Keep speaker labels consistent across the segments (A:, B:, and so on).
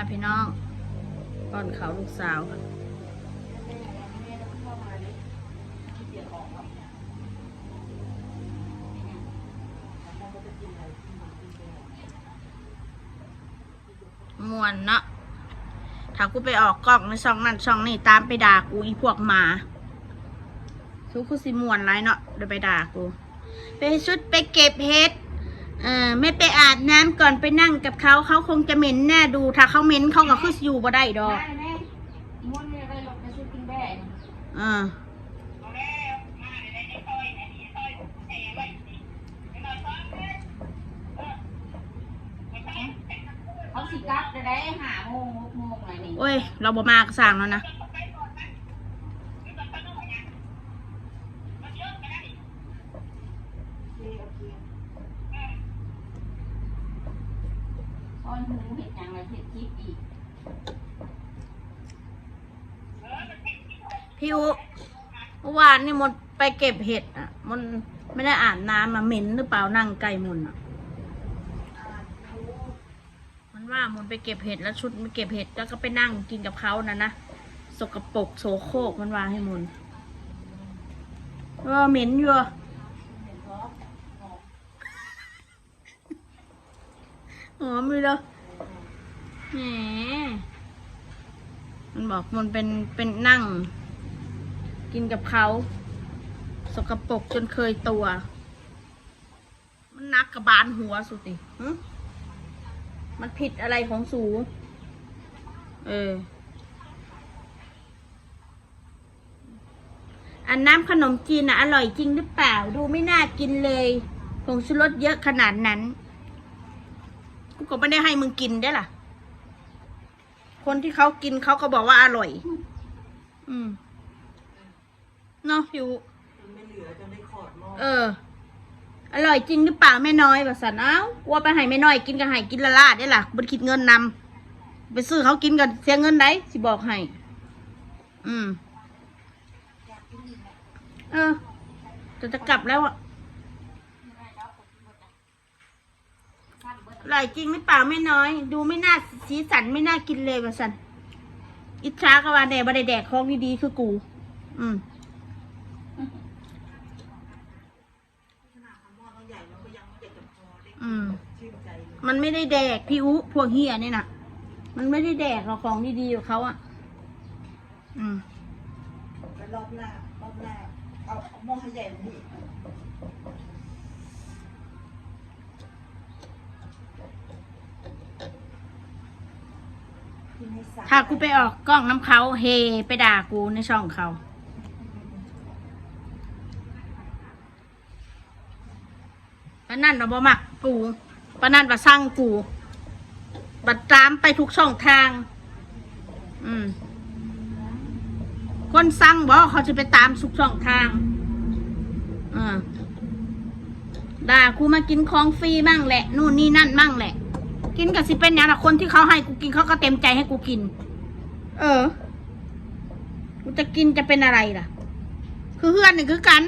A: มาพี่น้องป้อนเขาลูกสาวค่ะมวนเนาะถ้ากูไปออกกล้องในช่องนั่นช่องนี่ตามไปด่ากูอีพวกหมาทุกคือสิมวนไรเนาะเดี๋ยวไปด่ากู ไปชุดไปเก็บเห็ด เออไม่ไปอาบน้ำก่อนไปนั่งกับเขาเขาคงจะเหม็นแน่ดูถ้าเขาเหม็นเขาก็คืออยู่บ่ได้ดอก
B: ได้แม่ม้วนเนี่ยไปหลบไปซื้อกินแบ่
A: เออ
B: เขาสิกลับได้หาโมงหกโมงอะไรนี่
A: โอ้ย เราบ่มากสั่งแล้วนะ
B: ตอนหูเห็ดยังไงเห็ดทิ พย์อีก
A: พี่อุเมื่อวานนี่มันไปเก็บเห็ดอะ มันไม่ได้อาบน้ำมาเหม็นหรือเปล่านั่งไกลมุนอะ มันว่ามันไปเก็บเห็ดแล้วชุดมันเก็บเห็ดแล้วก็ไปนั่งกินกับเขานะนะสกปรกโสโครกมันว่าให้มุนเออเหม็นอยู่อะหอมเลยเหรอ แหมมันบอกมันเป็นเป็นนั่ง กินกับเขา สกปรกจนเคยตัว มันนักกับบานหัวสุดติมันผิดอะไรของสู เออ อันน้ำขนมจีนนะอร่อยจริงหรือเปล่า ดูไม่น่ากินเลยผงชูรสเยอะขนาดนั้น กูก็ไม่ได้ให้มึงกินได้อล่ะ คนที่เขากินเขาก็บอกว่าอร่อย อืมเนาะอยู่
C: ไม่เหลือจนได้ขอดหม้อ
A: เออ อร่อยจริงหรือเปล่าแม่น้อยบบสันเอ้ากลัวไปให้แม่น้อยกินกันให้กินละลาดได้ล่ะบันคิดเงินนำไปซื้อเขากินกันเสียเงินไหนสิบอกให้ อืม เออจะจะกลับแล้วอะ อร่อยจริงหรือเปล่าแม่น้อย ดูไม่น่าสีสันไม่น่ากินเลยแบบสันอิจฉากว่าแดกบไดแดกของดีๆคือกู อืม
C: ขนาดทำหม้อต้องใหญ่มันก็ยังไม่เด็ดกับพอได้
A: อืม
C: ชื่นใจเลย
A: มันไม่ได้แดกพี่อุพวกเฮียนี่นะมันไม่ได้แดกหรอกของดีๆของเขาอะ อืม
C: แล้วรอบหน้ารอบหน้าเอาเอาหม้อให้ใหญ่กว่านี้อีกกินให้สะ
A: ถ้ากูไปออกกล้องน้ำเขาเฮ ไปด่ากูในช่องเขาปะนั่นเราบ่มักกูปะนั่นว่าสร้างกู บัดตามไปทุกช่องทาง อืม คนสั่งบอกเขาจะไปตามทุกช่องทาง อ่าด่ากูมากินของฟรีมั่งแหละ นู่นนี่นั่นมั่งแหละ กินกับสิเป็นอย่างละคนที่เขาให้กูกินเขาก็เต็มใจให้กูกิน เออ กูจะกินจะเป็นอะไรล่ะ คือเพื่อนหนึ่งคือกัน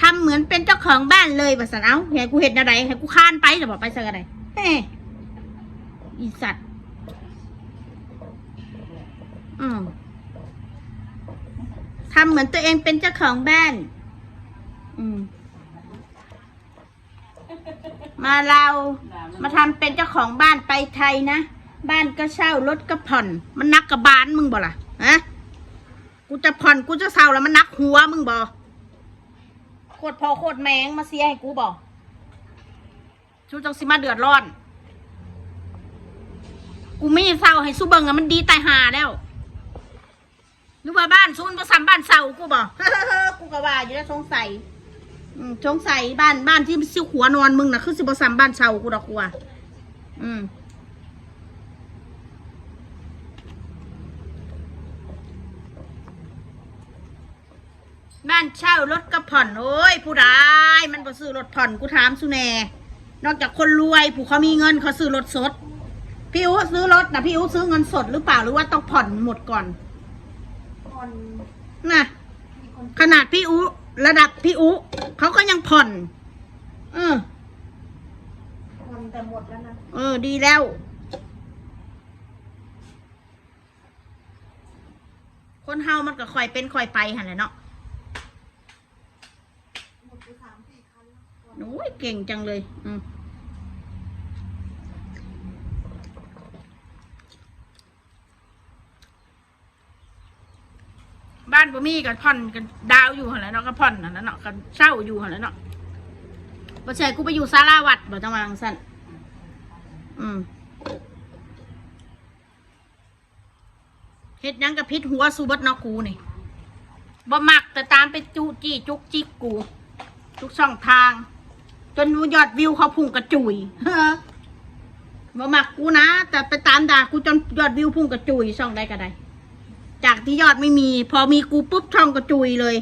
A: ทำเหมือนเป็นเจ้าของบ้านเลยภาษาเอาให้กูเห็นอะไรให้กูค้านไปจะบอกไปสักอะไรเฮ้อีสัตว์ อืมทำเหมือนตัวเองเป็นเจ้าของบ้าน อืม มาเรามาทำเป็นเจ้าของบ้านไปไทยนะ บ้านก็เช่ารถก็ผ่อน มันนักกับบ้านมึงบ่ล่ะฮะกูจะผ่อนกูจะเช่าแล้วมันนักหัวมึงบ่โคตรพอโคตรแมงมาเสียให้กูบ่ชูจังสิมาเดือดร้อน กูไม่เศร้าให้สู้เบิงอะมันดีตายหาแล้วหรือว่าบ้านซูนประสามบ้านเศร้ากูบ่กูก็ว่าอยู่แล้วสงสัย อืมสงสัยบ้านบ้านที่ซิวหัวนอนมึงนะคือสิบสามบ้านเช่ากูดอกกูอะอืมบ้านเช่ารถก็ผ่อนโอ้ยผู้ใดมันบ่ซื้อรถผ่อนกูถามสุแน่นอกจากคนรวย ผู้เขามีเงินเขาซื้อรถสด พี่อู๋ซื้อรถนะพี่อู๋ซื้อเงินสดหรือเปล่าหรือว่าต้องผ่อนหมดก่อน
C: ผ่อน
A: นะขนาดพี่อูระดับพี่อูเขาก็ยัง ผ่อนเออ
C: ผ่อนแต่หมดแล้วนะ
A: เออ ดีแล้ว คนเฮามันก็คอยเป็นคอยไปหันแหละเนาะ
C: หนู
A: เก่งจังเลย อืมานบ่มีกันผ่อนกันดาวอยู่หันแล้วเนาะก็ผ่อนหันแล้วเนาะกันเศร้าอยู่หันแล้วเนาะบ่ใช่กูไปอยู่ศาลาวัดบ่จังหวังซั่นอืมเฮ็ดหยังกับพิษหัวสูบัดเนาะกูนี่บ่มักแต่ตามไปจูจี้จุกจิกกู ทุกช่องทาง จนยอดวิวเขาพุ่งกระจุยบ่มักกูนะ แต่ไปตามด่ากูจนยอดวิวพุ่งกระจุยช่องใดก็ได้ จากที่ยอดไม่มี พอมีกูปุ๊บช่องกระจุยเลย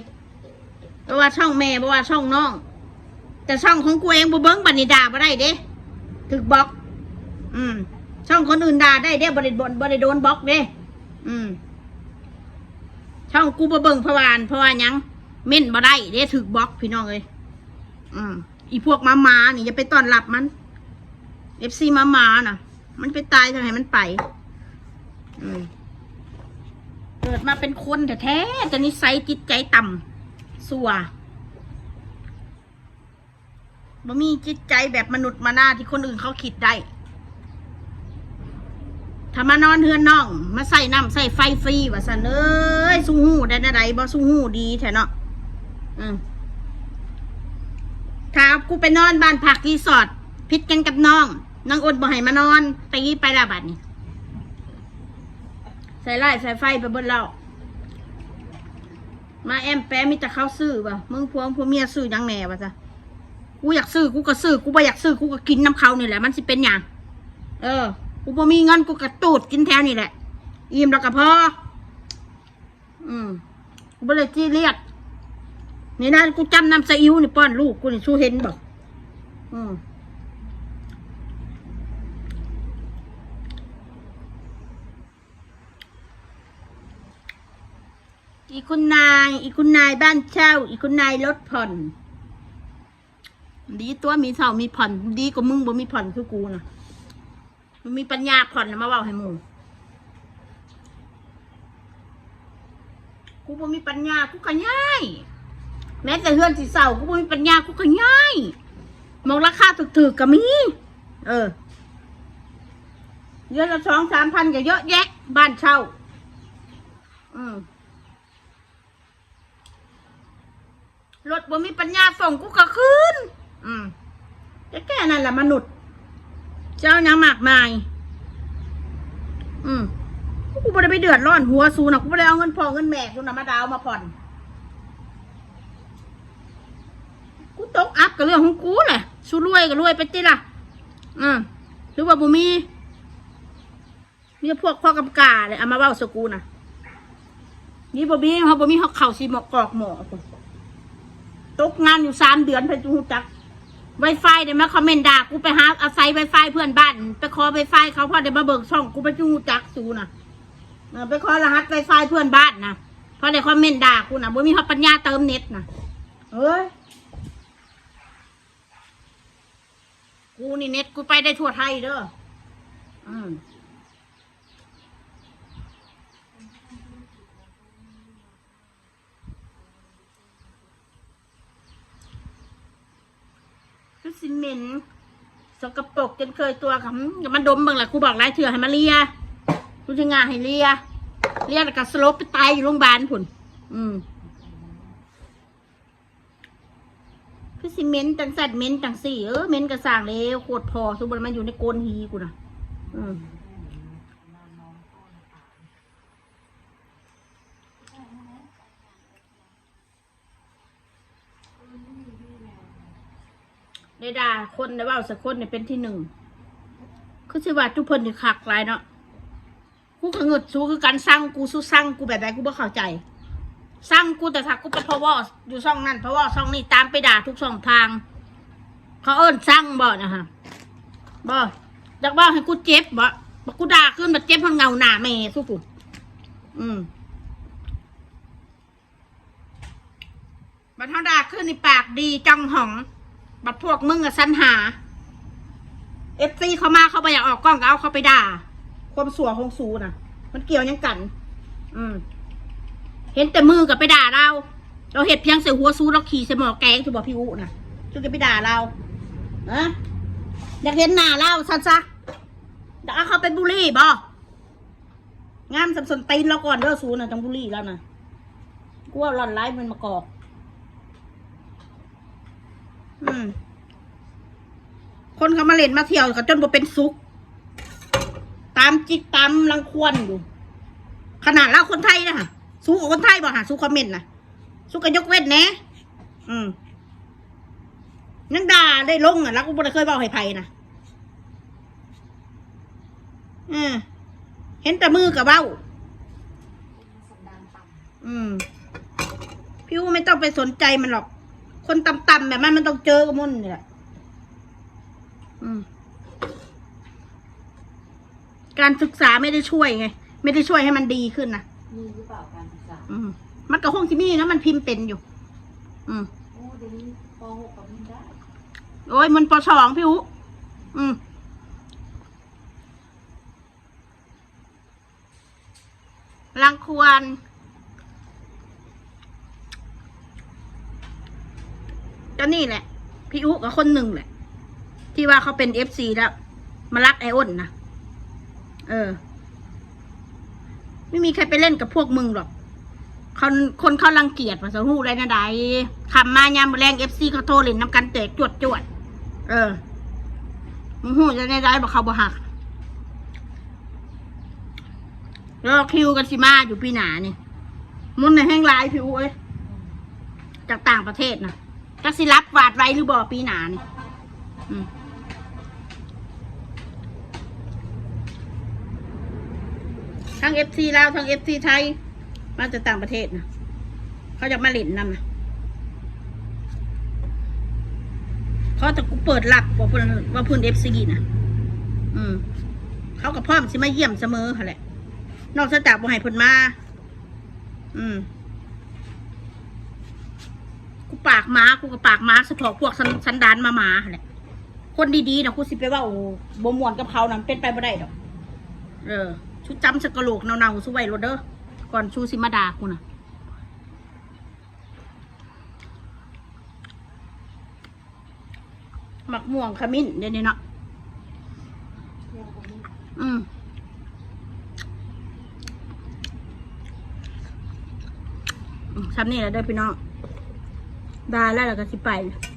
A: เพราะว่าช่องแม่เพราะว่าช่องน้อง แต่ช่องของกูเองบ่เบิ้งบันนิดาบ่ได้เด้ถึกบล็อก อืม ช่องคนอื่นด่าได้เด้บ่ได้บ่บ่ได้โดนบล็อกเด้อืม ช่องกูบ่เบิ่งพะวานเพราะว่าหยังเม่นบ่ได้เด้ถึกบล็อกพี่น้องเอ้ยอืมอีพวกมามานี่อย่าไปต้อนรับมันเอฟซีมามาน่ะ มันไปตายทางไหนมันไป อืม เกิดมาเป็นคนแท้ๆแต่นิสัยจิตใจต่ำสัวบ่มีจิตใจแบบมนุษย์มาหน้าที่คนอื่นเขาคิดได้ ถ้ามานอนเฮือนน้อง มาใส่น้ำใส่ไฟฟรีว่าสันเอ้ยสู้หูได้นะไดบ่สู้หูดีแท้เนาะอืมถ้ากูไปนอนบ้านพักรีสอร์ทพิดกันกับน้อง น้องอดบ่ให้มานอนไปยี่ไปละบัดนี้ ใส่ไล่ใส่ไฟไปเบนเรามาแอมแปะมีแต่เขาซื้อป่ะมึงพวงพวงเมียซื้อยังแหน่วะจ้ะกูอยากซื้อกูก็ซื้อกูบ่อยากซื้อกูก็กินน้ำเขานี่แหละ มันสิเป็นอย่างเออ กูบ่มีเงินกูกระตูดกินแถวนี่แหละ อิ่มแล้วก็พออืมกูบ่เลยจี้เรียกนี่นะกูจำน้ำซีอิ๊วนี่ป้อนลูกกูนี่ชูเห็นบอกอืม อีคุณนาย อีคุณนายบ้านเช่า อีคุณนายรถผ่อน ดีตัวมีเช่ามีผ่อน ดีกว่ามึงบ่มีผ่อนคือกูนะมึงมีปัญญาผ่อนนะมาว่าให้มึงกูบ่มีปัญญากูก็ง่ายแม้แต่เฮือนสีเสากูบ่มีปัญญากูก็ง่ายมองราคาถูกๆก็มี เออเดือนละสองสามพันก็เยอะแยะ บ้านเช่า อืม รถบ่มีปัญญาส่งกูก็คืนอืมแต่แค่นั้นแหละมนุษย์ เจ้ายังมากมาย อืมกูบ่ได้ไปเดือดร้อนหัวซูนะกูบ่ได้เอาเงินพ่อเงินแม่กูนะมาดาวมาผ่อน กูตกอัพกับเรื่องของกูแหละสู้รวยก็รวยไปติล่ะ อืมหรือว่าบ่มีมีพวกพ่อกำกาเลยเอามาเว้าสกูน่ะนี่บ่มีเขาบ่มีเขาเข่าสีหมอกกรอกหมอพุ่น ตกงานอยู่สามเดือนไปจูจักไวไฟเดี๋ยวมาคอมเมนต์ด่ากูไปหาอาศัยไวไฟเพื่อนบ้านไปขอไวไฟเขาพอเดี๋ยวมาเบิกช่องกูไปจูจักสูนะไปขอรหัสไวไฟเพื่อนบ้านนะพอเดี๋ยวคอมเมนต์ด่ากูนะบ่มีเขาปัญญาเติมเน็ตนะเอ้ยกูนี่เน็ตกูไปได้ทั่วไทยเด้ออืม ซีเมนต์สกปรกจนเคยตัวกับอย่ามาดมบ้างแหละครูบอกหลายเถื่อให้มาเลียกูจะงานให้เลียเลียแล้วก็สลบไปตายอยู่โรงพยาบาลผุนอืมคือซีเมนต์จังสัดเมนต์จังสี่เออเมนต์กระสางเลยโคตรพอสมบูรณ์มันอยู่ในโกนฮีกูนะอืม ได้ด่าคนได้ว่าสักคนเนี่ยเป็นที่หนึ่งคือสิว่าทุกเพิ่นที่คักหลายเนาะกูขงึดสู้คือการสร้างกูสู้สร้างกูแบบไหนกูบ่เข้าใจสร้างกูแต่ถ้ากูไปพะวออยู่ช่องนั้นพะวอช่องนี้ตามไปด่าทุกช่องทาง เขาเอิ้นสร้างบ่นะฮะบ่อยากว่าให้กูเจ็บบ่บอกกูด่าขึ้นแบบเจ็บพังเงาหน้าแม่สู้กูอืมบัดเท่าด่าขึ้นในปากดีจังหอง บัดพวกมึงอะสันหาเอฟซีเขามาเขาไปอยากออกกล้องก็เอาเขาไปด่า ความสัวของสูน่ะ มันเกี่ยวยังกัน อืม เห็นแต่มือกับไปด่าเรา เราเห็ดเพียงใส่หัวซูเราขี่ใส่หมอแกงจะบอกพี่อุนะจะก็ไปด่าเราอะอยากเห็นหน้าเราซันซะเดี๋ยวเอาเขาไปบุรีบ่งามสับสนตีนเราก่อนเด้อซูนะจังบุรีแล้วนะกูว่าหล่อนไล่มันมากอกอืม คนเขามาเล่นมาเที่ยวก็จนบ่เป็นซุก ตามจิกตามรังควรอยู่ ขนาดเราคนไทยนะฮะสู้กับคนไทยบ่หาสู้คอมเมนต์นะสู้กันยกเว้นแนะอืมยังด่าได้ลงอะแล้วกูบ่ได้เคยบอกให้ไผนะอืมเห็นแต่มือกับเบ้า อืมพี่อูไม่ต้องไปสนใจมันหรอก คนต่ำๆแบบมันมันต้องเจอกับมันนี่แหละอืมการศึกษาไม่ได้ช่วยไง ไม่ได้ช่วยให้มันดีขึ้นนะำ
B: มีหรือเปล่าการศึกษา
A: อืมมันก็คงที่มีนะมันพิมพ์เป็นอยู่ อืม
B: โอ้เดี๋ยวนี้ป .6 กับมินได้
A: โอ้ยมันปสองพี่อูอืมรังควร ก็นี่แหละ พี่อุกับคนหนึ่งแหละ ที่ว่าเขาเป็นเอฟซีแล้ว มารักไออ้นนะเออ ไม่มีใครไปเล่นกับพวกมึงหรอกคนคนเขารังเกียจมาสหูไรนะใดทำมายามแรงเอฟซีเขาโทรเล่นน้ำกันแตกจวดจวดเออมึงหูจะได้ได้บอกเขาบ่หักแล้วคิวกันสิมาอยู่ปีหนานี่ มุนในแห้งลายพี่อุ้ยจากต่างประเทศนะ จักสิรับวาดไว้หรือบ่ปีหนานี่อืมทั้งเอฟซีลาวทั้งเอฟซีไทย มาจากต่างประเทศนะเขาจะมาเล่นนำนะเขาจะกูเปิดหลักว่าเพิ่นว่าเพิ่นเอฟซีนะอืม เขากับพ่อมสิมาเยี่ยมเสมอค่ะแหละ นอกจากบ่ให้เพิ่นมา อืม ปากม้ากูกับปากม้าเฉพาะพวกสันสันดานมาหมาหั่นแหละคนดีๆนะกูสิไปว่าโอ้บ่มวนกับเขานั้นเป็นไปบ่ได้ดอก เออชูจำสกะโลกเนาๆสู้ไว้โลดเด้อก่อนชูสิมาดากูนะหมักม่วงขมิ้นเดี๋ยวนี้เนาะ
B: อืม
A: อืมซ้ำนี่แหละเด้อพี่น้อง ได้แ